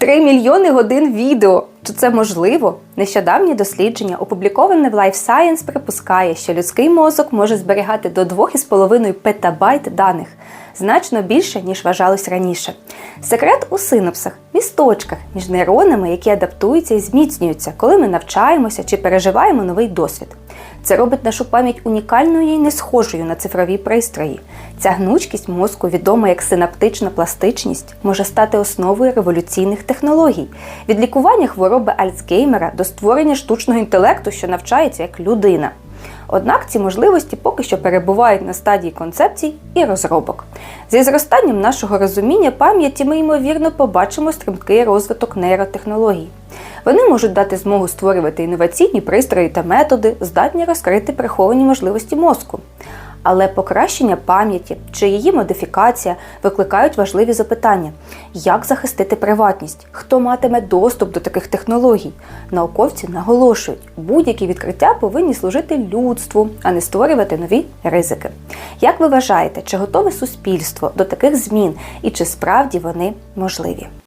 3 мільйони годин відео. Чи це можливо? Нещодавнє дослідження, опубліковане в Life Science, припускає, що людський мозок може зберігати до 2,5 петабайт даних, значно більше, ніж вважалось раніше. Секрет у синапсах, місточках між нейронами, які адаптуються і зміцнюються, коли ми навчаємося чи переживаємо новий досвід. Це робить нашу пам'ять унікальною і не схожою на цифрові пристрої. Ця гнучкість мозку, відома як синаптична пластичність, може стати основою революційних технологій від лікування хвороби Альцгеймера до створення штучного інтелекту, що навчається як людина. Однак ці можливості поки що перебувають на стадії концепцій і розробок. Зі зростанням нашого розуміння пам'яті ми ймовірно побачимо стрімкий розвиток нейротехнологій. Вони можуть дати змогу створювати інноваційні пристрої та методи, здатні розкрити приховані можливості мозку. Але покращення пам'яті чи її модифікація викликають важливі запитання: як захистити приватність, хто матиме доступ до таких технологій? Науковці наголошують, будь-які відкриття повинні служити людству, а не створювати нові ризики. Як ви вважаєте, чи готове суспільство до таких змін і чи справді вони можливі?